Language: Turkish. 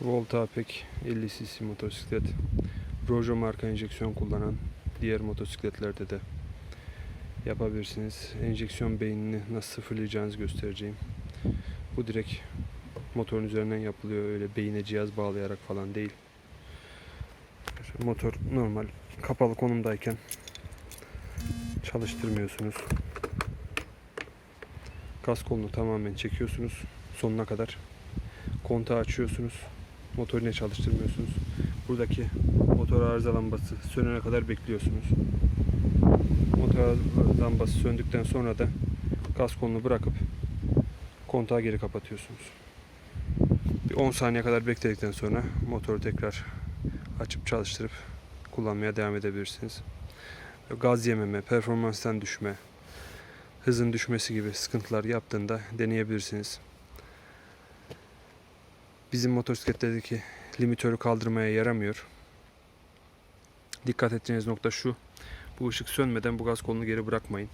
Volta Apek 50 cc motosiklet. Rojo marka enjeksiyon kullanan diğer motosikletlerde de yapabilirsiniz. Enjeksiyon beynini nasıl sıfırlayacağınızı göstereceğim. Bu direkt motorun üzerinden yapılıyor. Öyle beyine cihaz bağlayarak falan değil. Motor normal kapalı konumdayken çalıştırmıyorsunuz. Gaz kolunu tamamen çekiyorsunuz sonuna kadar. Kontağı açıyorsunuz. Motoru yine çalıştırmıyorsunuz. Buradaki motor arıza lambası sönene kadar bekliyorsunuz. Motor lambası söndükten sonra da gaz kolunu bırakıp kontağı geri kapatıyorsunuz. Bir 10 saniye kadar bekledikten sonra motoru tekrar açıp çalıştırıp kullanmaya devam edebilirsiniz. Gaz yememe, performanstan düşme, hızın düşmesi gibi sıkıntılar yaptığında deneyebilirsiniz. Bizim motosikletlerdeki limitörü kaldırmaya yaramıyor. Dikkat edeceğiniz nokta şu. Bu ışık sönmeden bu gaz kolunu geri bırakmayın.